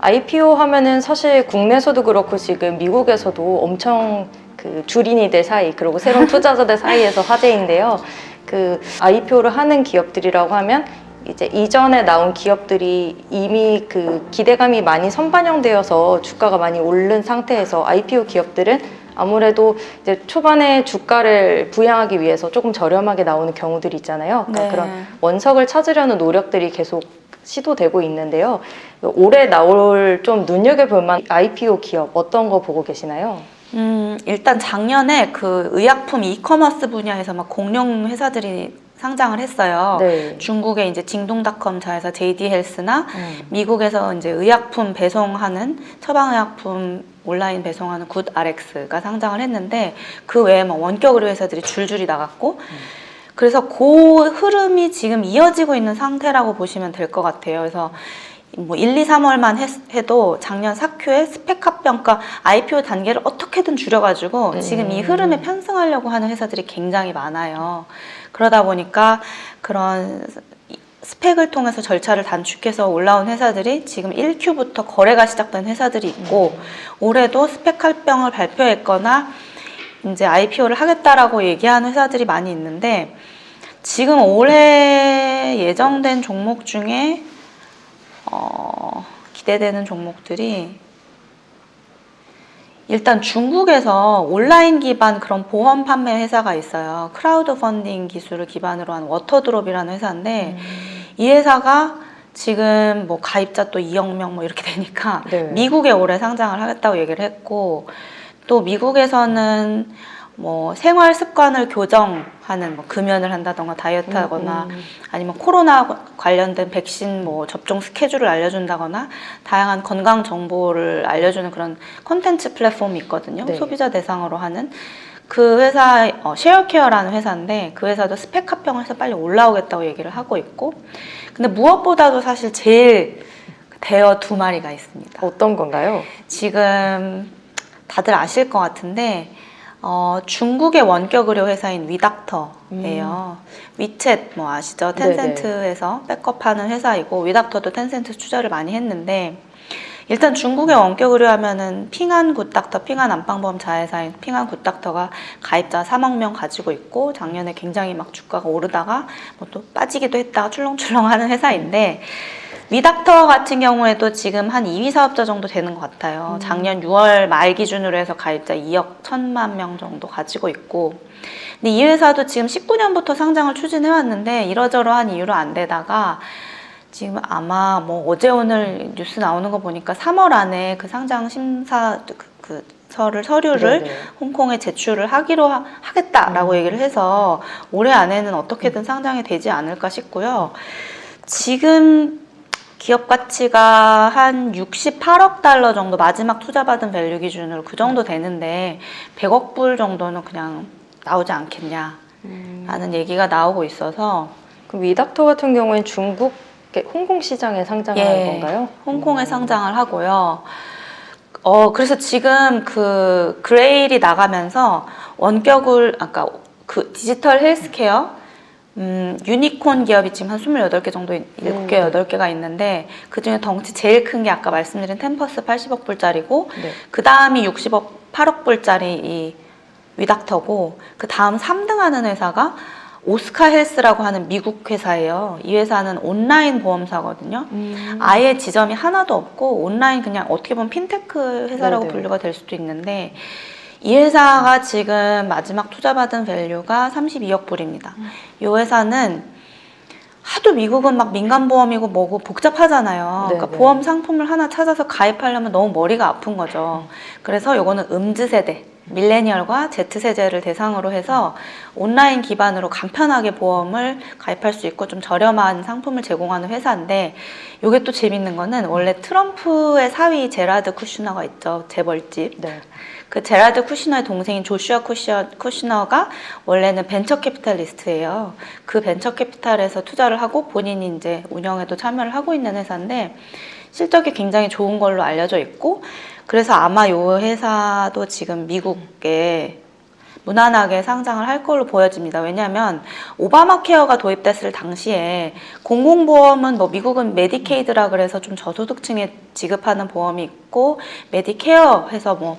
IPO 하면은 사실 국내에서도 그렇고 지금 미국에서도 엄청 그 주린이들 사이 그리고 새로운 투자자들 사이에서 화제인데요. 그 IPO를 하는 기업들이라고 하면 이제 이전에 나온 기업들이 이미 그 기대감이 많이 선반영되어서 주가가 많이 오른 상태에서 IPO 기업들은 아무래도 이제 초반에 주가를 부양하기 위해서 조금 저렴하게 나오는 경우들이 있잖아요. 그러니까 네. 그런 원석을 찾으려는 노력들이 계속 시도되고 있는데요. 올해 나올 좀 눈여겨볼 만한 IPO 기업 어떤 거 보고 계시나요? 음, 일단 작년에 그 의약품 이커머스 분야에서 막 공룡 회사들이 상장을 했어요. 네. 중국의 이제 징동닷컴 자회사 JD 헬스나 음. 미국에서 이제 의약품 배송하는 처방의약품 온라인 배송하는 굿 RX가 상장을 했는데 그 외에 막 원격 의료 회사들이 줄줄이 나갔고 그래서 그 흐름이 지금 이어지고 있는 상태라고 보시면 될 것 같아요. 그래서 뭐 1, 2, 3월만 해 도 작년 사큐의 스펙 합병가 IPO 단계를 어떻게든 줄여가지고 음. 지금 이 흐름에 편승하려고 하는 회사들이 굉장히 많아요. 그러다 보니까 그런 스펙을 통해서 절차를 단축해서 올라온 회사들이 지금 1Q부터 거래가 시작된 회사들이 있고 올해도 스펙 합병을 발표했거나 이제 IPO를 하겠다라고 얘기하는 회사들이 많이 있는데 지금 올해 예정된 종목 중에 어, 기대되는 종목들이 일단 중국에서 온라인 기반 그런 보험 판매 회사가 있어요. 크라우드 펀딩 기술을 기반으로 한 워터드롭이라는 회사인데 이 회사가 지금 뭐 가입자 또 2억 명 뭐 이렇게 되니까 네. 미국에 올해 상장을 하겠다고 얘기를 했고 또 미국에서는 뭐 생활 습관을 교정하는 뭐 금연을 한다던가 다이어트 하거나 음, 음. 아니면 코로나 관련된 백신 뭐 접종 스케줄을 알려준다거나 다양한 건강 정보를 알려주는 그런 콘텐츠 플랫폼이 있거든요. 네. 소비자 대상으로 하는 그 회사 어, 쉐어케어라는 회사인데 그 회사도 스펙 합병해서 빨리 올라오겠다고 얘기를 하고 있고 근데 무엇보다도 사실 제일 대어 두 마리가 있습니다. 어떤 건가요? 지금 다들 아실 것 같은데 어, 중국의 원격 의료 회사인 위닥터예요. 위챗 뭐 아시죠? 텐센트에서 백업하는 회사이고 위닥터도 텐센트 투자를 많이 했는데 일단 중국의 원격 의료 하면은 핑한 굿닥터, 핑한 안방보험 자회사인 핑한 굿닥터가 가입자 3억 명 가지고 있고 작년에 굉장히 막 주가가 오르다가 뭐 또 빠지기도 했다가 출렁출렁하는 회사인데 위닥터 같은 경우에도 지금 한 2위 사업자 정도 되는 것 같아요. 작년 6월 말 기준으로 해서 가입자 2억 1천만 명 정도 가지고 있고 근데 이 회사도 지금 19년부터 상장을 추진해 왔는데 이러저러한 이유로 안 되다가 지금 아마 뭐 어제 오늘 뉴스 나오는 거 보니까 3월 안에 그 상장 심사 그, 그 서를 서류를 네네. 홍콩에 제출을 하기로 하, 하겠다라고 얘기를 해서 올해 안에는 어떻게든 상장이 되지 않을까 싶고요. 지금 기업 가치가 한 68억 달러 정도 마지막 투자받은 밸류 기준으로 그 정도 되는데 100억 불 정도는 그냥 나오지 않겠냐라는 음. 얘기가 나오고 있어서 그 위닥터 같은 경우엔 중국 홍콩 시장에 상장하는 예, 건가요? 홍콩에 음. 상장을 하고요. 어, 그래서 지금 그 그레일이 나가면서 원격을, 아까 그 디지털 헬스케어, 음, 유니콘 기업이 지금 한 28개 정도, 7개, 음. 8개가 있는데 그 중에 덩치 제일 큰 게 아까 말씀드린 템퍼스 80억 불짜리고 네. 그 다음이 60억, 8억 불짜리 이 위닥터고 그 다음 3등 하는 회사가 오스카 헬스라고 하는 미국 회사예요. 이 회사는 온라인 보험사거든요. 음. 아예 지점이 하나도 없고 온라인 그냥 어떻게 보면 핀테크 회사라고 네네. 분류가 될 수도 있는데 이 회사가 지금 마지막 투자받은 밸류가 32억 불입니다. 이 회사는 하도 미국은 막 민간보험이고 뭐고 복잡하잖아요. 그러니까 네네. 보험 상품을 하나 찾아서 가입하려면 너무 머리가 아픈 거죠. 그래서 요거는 음즈 세대, 밀레니얼과 Z세대를 대상으로 해서 온라인 기반으로 간편하게 보험을 가입할 수 있고 좀 저렴한 상품을 제공하는 회사인데 요게 또 재밌는 거는 원래 트럼프의 사위 제라드 쿠슈너가 있죠. 재벌집. 네. 그 제라드 쿠시너의 동생인 조슈아 쿠시어, 쿠시너 가 원래는 벤처 캐피탈리스트예요. 그 벤처 캐피탈에서 투자를 하고 본인이 이제 운영에도 참여를 하고 있는 회사인데 실적이 굉장히 좋은 걸로 알려져 있고 그래서 아마 요 회사도 지금 미국에 무난하게 상장을 할 걸로 보여집니다. 왜냐하면 오바마 케어가 도입됐을 당시에 공공보험은 뭐 미국은 메디케이드라 그래서 좀 저소득층에 지급하는 보험이 있고 메디케어 해서 뭐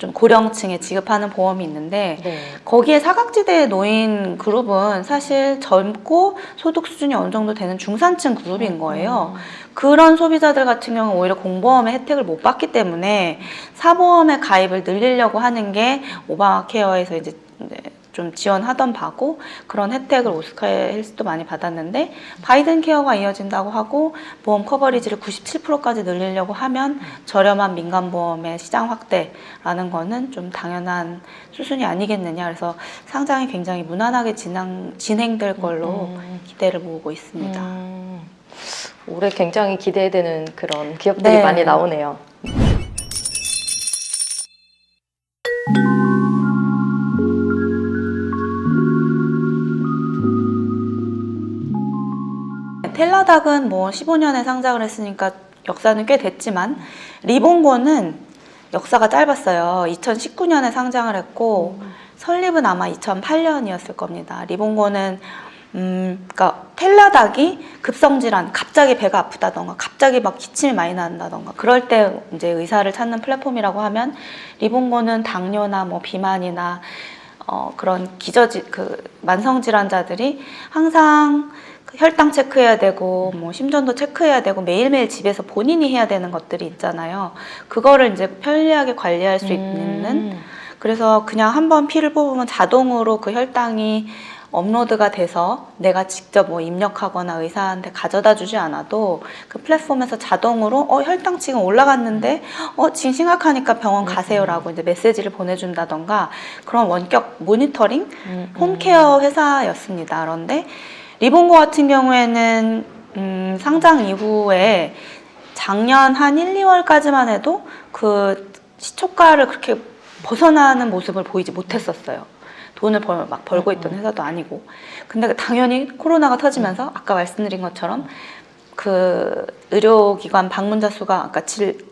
좀 고령층에 지급하는 보험이 있는데 네. 거기에 사각지대에 놓인 그룹은 사실 젊고 소득 수준이 어느 정도 되는 중산층 그룹인 거예요. 그런 소비자들 같은 경우는 오히려 공보험의 혜택을 못 받기 때문에 사보험의 가입을 늘리려고 하는 게 오바마 케어에서 이제 네, 좀 지원하던 바고 그런 혜택을 오스카 헬스도 많이 받았는데 바이든 케어가 이어진다고 하고 보험 커버리지를 97%까지 늘리려고 하면 저렴한 민간 보험의 시장 확대라는 거는 좀 당연한 수순이 아니겠느냐 그래서 상장이 굉장히 무난하게 진행, 진행될 걸로 음. 기대를 모으고 있습니다. 음, 올해 굉장히 기대되는 그런 기업들이 네. 많이 나오네요. 텔라닥은 뭐 15년에 상장을 했으니까 역사는 꽤 됐지만 리본고는 역사가 짧았어요. 2019년에 상장을 했고 설립은 아마 2008년이었을 겁니다. 리본고는 음, 그러니까 텔라닥이 급성질환, 갑자기 배가 아프다던가, 갑자기 막 기침이 많이 난다던가, 그럴 때 이제 의사를 찾는 플랫폼이라고 하면 리본고는 당뇨나 뭐 비만이나 어, 그런 기저질 그 만성 질환자들이 항상 그 혈당 체크해야 되고 뭐 심전도 체크해야 되고 매일매일 집에서 본인이 해야 되는 것들이 있잖아요. 그거를 이제 편리하게 관리할 수 있는 음. 그래서 그냥 한번 피를 뽑으면 자동으로 그 혈당이 업로드가 돼서 내가 직접 뭐 입력하거나 의사한테 가져다 주지 않아도 그 플랫폼에서 자동으로 어 혈당 지금 올라갔는데 어 지금 심각하니까 병원 가세요라고 이제 메시지를 보내준다던가 그런 원격 모니터링 음, 음. 홈케어 회사였습니다. 그런데 리본고 같은 경우에는 음, 상장 이후에 작년 한 1, 2월까지만 해도 그 시초가를 그렇게 벗어나는 모습을 보이지 못했었어요. 돈을 벌, 막 벌고 있던 회사도 아니고. 근데 당연히 코로나가 터지면서 아까 말씀드린 것처럼 그 의료기관 방문자 수가 아까 질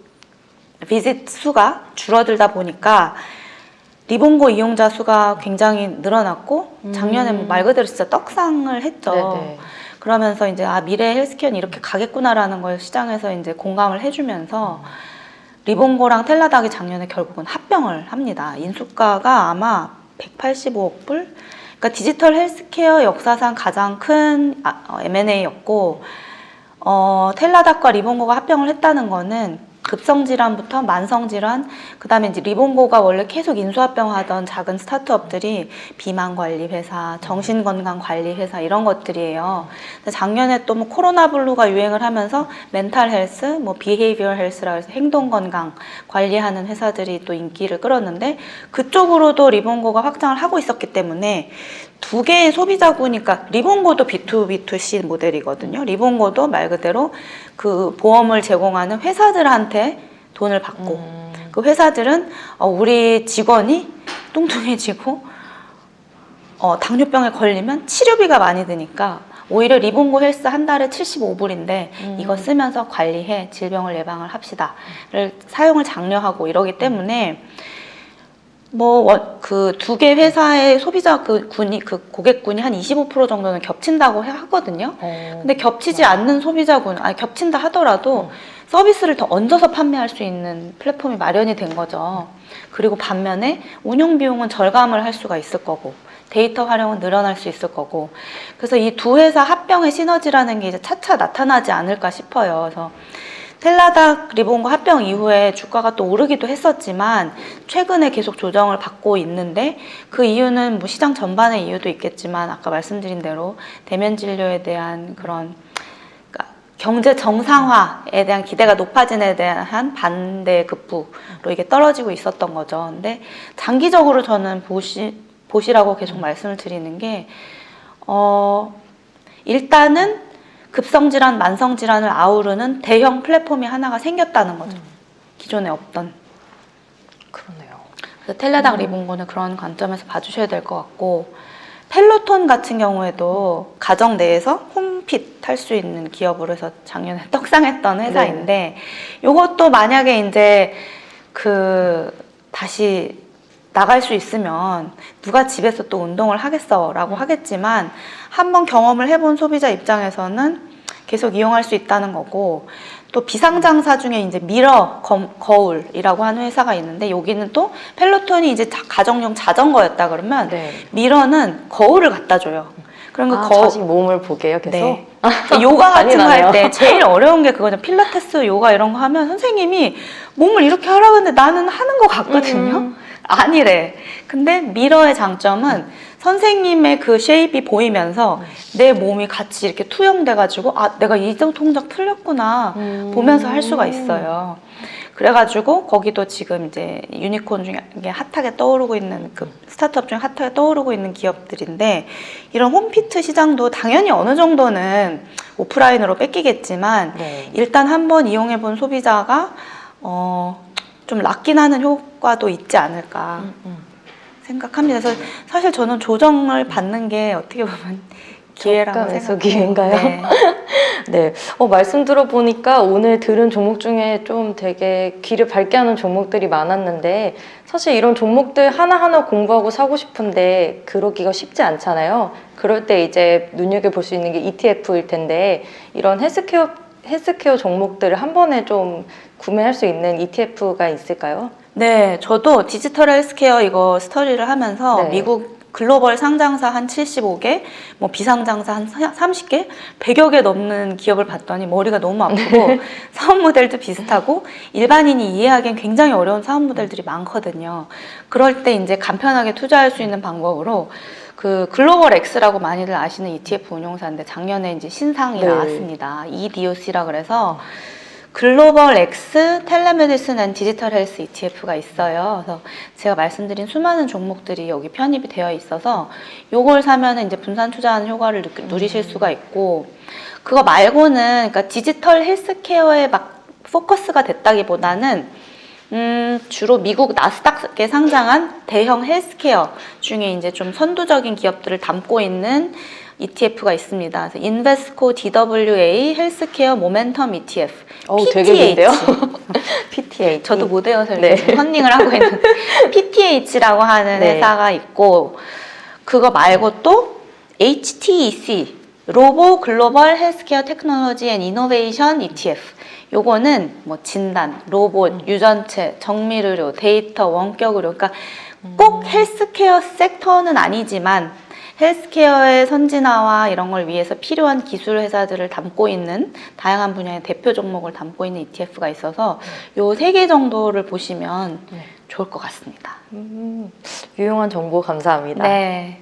비짓 수가 줄어들다 보니까 리본고 이용자 수가 굉장히 늘어났고 작년에 뭐말 그대로 진짜 떡상을 했죠. 네네. 그러면서 이제 아 미래 헬스케어는 이렇게 가겠구나라는 걸 시장에서 이제 공감을 해주면서 리본고랑 텔라닥이 작년에 결국은 합병을 합니다. 인수가가 아마 185억 불. 그러니까 디지털 헬스케어 역사상 가장 큰 아, 어, M&A였고 어, 텔라닥과 리본고가 합병을 했다는 거는 급성질환부터 만성질환, 그 다음에 이제 리본고가 원래 계속 인수합병 하던 작은 스타트업들이 비만관리회사, 정신건강관리회사 이런 것들이에요. 작년에 또 뭐 코로나 블루가 유행을 하면서 멘탈 헬스, 뭐 비헤이비어 헬스라 해서 행동건강 관리하는 회사들이 또 인기를 끌었는데 그쪽으로도 리본고가 확장을 하고 있었기 때문에 두 개의 소비자구니까 리본고도 B2B2C 모델이거든요. 리본고도 말 그대로 그 보험을 제공하는 회사들한테 돈을 받고 음. 그 회사들은 어, 우리 직원이 뚱뚱해지고 어, 당뇨병에 걸리면 치료비가 많이 드니까 오히려 리본고 헬스 한 달에 75불인데 음. 이거 쓰면서 관리해 질병을 예방을 합시다를 사용을 장려하고 이러기 때문에 뭐그 두 개 회사의 소비자 그 군이 그 고객군이 한 25% 정도는 겹친다고 해- 하거든요. 어. 근데 겹치지 않는 소비자군, 아니 겹친다 하더라도 서비스를 더 얹어서 판매할 수 있는 플랫폼이 마련이 된 거죠. 그리고 반면에 운영 비용은 절감을 할 수가 있을 거고 데이터 활용은 늘어날 수 있을 거고 그래서 이 두 회사 합병의 시너지라는 게 이제 차차 나타나지 않을까 싶어요. 그래서 텔라닥 리본과 합병 이후에 주가가 또 오르기도 했었지만 최근에 계속 조정을 받고 있는데 그 이유는 뭐 시장 전반의 이유도 있겠지만 아까 말씀드린 대로 대면 진료에 대한 그런 그러니까 경제 정상화에 대한 기대가 높아진에 대한 반대 급부로 이게 떨어지고 있었던 거죠. 근데 장기적으로 저는 보시 보시라고 계속 말씀을 드리는 게 어, 일단은 급성질환, 만성질환을 아우르는 대형 플랫폼이 하나가 생겼다는 거죠. 기존에 없던. 그러네요. 그래서 텔레닥 리본고는 그런 관점에서 봐주셔야 될 것 같고 펠로톤 같은 경우에도 가정 내에서 홈핏 할수 있는 기업으로 해서 작년에 떡상했던 회사인데 이것도 만약에 이제 그 다시 나갈 수 있으면 누가 집에서 또 운동을 하겠어라고 음. 하겠지만 한번 경험을 해본 소비자 입장에서는 계속 이용할 수 있다는 거고 또 비상장사 중에 이제 미러 거, 거울이라고 하는 회사가 있는데 여기는 또 펠로톤이 이제 자- 가정용 자전거였다 그러면 네. 미러는 거울을 갖다 줘요. 그런 그 아, 거울 자식 몸을 보게요, 계속. 네. 그러니까 요가 같은 거 잔인하네요. 할때 제일 어려운 게 그거죠. 필라테스, 요가 이런 거 하면 선생님이 몸을 이렇게 하라고 하는데 나는 하는 것 같거든요. 음. 아니래. 근데 미러의 장점은 선생님의 그 쉐입이 보이면서 내 몸이 같이 이렇게 투영돼가지고 아 내가 이 동작 틀렸구나 음. 보면서 할 수가 있어요. 그래가지고 거기도 지금 이제 유니콘 중에 핫하게 떠오르고 있는 그 스타트업 중에 핫하게 떠오르고 있는 기업들인데 이런 홈피트 시장도 당연히 어느 정도는 오프라인으로 뺏기겠지만 네. 일단 한번 이용해 본 소비자가 어, 좀 락긴 하는 효과도 있지 않을까 음, 음. 생각합니다. 그래서 사실 저는 조정을 받는 게 어떻게 보면 기회라고 생각해요. 기회인가요? 네. 네. 어, 말씀 들어보니까 오늘 들은 종목 중에 좀 되게 귀를 밝게 하는 종목들이 많았는데 사실 이런 종목들 하나하나 공부하고 사고 싶은데 그러기가 쉽지 않잖아요. 그럴 때 이제 눈여겨볼 수 있는 게 ETF일 텐데 이런 헬스케어, 헬스케어 종목들을 한 번에 좀 구매할 수 있는 ETF가 있을까요? 네, 저도 디지털 헬스케어 이거 스터디를 하면서 네. 미국 글로벌 상장사 한 75개, 뭐 비상장사 한 30개, 100여 개 넘는 기업을 봤더니 머리가 너무 아프고 사업 모델도 비슷하고 일반인이 이해하기엔 굉장히 어려운 사업 모델들이 많거든요. 그럴 때 이제 간편하게 투자할 수 있는 방법으로 그 글로벌 X라고 많이들 아시는 ETF 운용사인데 작년에 이제 신상이 네. 나왔습니다. EDOC라 그래서 글로벌 X 텔레메디슨 앤 디지털 헬스 ETF가 있어요. 그래서 제가 말씀드린 수많은 종목들이 여기 편입이 되어 있어서 요걸 사면은 이제 분산 투자하는 효과를 느- 누리실 수가 있고 그거 말고는 그러니까 디지털 헬스케어에 막 포커스가 됐다기보다는 음, 주로 미국 나스닥에 상장한 대형 헬스케어 중에 이제 좀 선두적인 기업들을 담고 있는 ETF가 있습니다. 그래서 인베스코 DWA 헬스케어 모멘텀 ETF. 어우, 되게 긴데요? PTH. 저도 못 외워서 네. 이렇게 지금 컨닝을 하고 있는 PTH라고 하는 네. 회사가 있고 그거 말고 또 HTEC 로보 글로벌 헬스케어 테크놀로지 앤 이노베이션 ETF 요거는 뭐 진단, 로봇, 유전체, 정밀 의료, 데이터, 원격 의료 그러니까 꼭 헬스케어 섹터는 아니지만 헬스케어의 선진화와 이런 걸 위해서 필요한 기술 회사들을 담고 있는 다양한 분야의 대표 종목을 담고 있는 ETF가 있어서 요 세 개 정도를 보시면 네. 좋을 것 같습니다. 음, 유용한 정보 감사합니다. 네.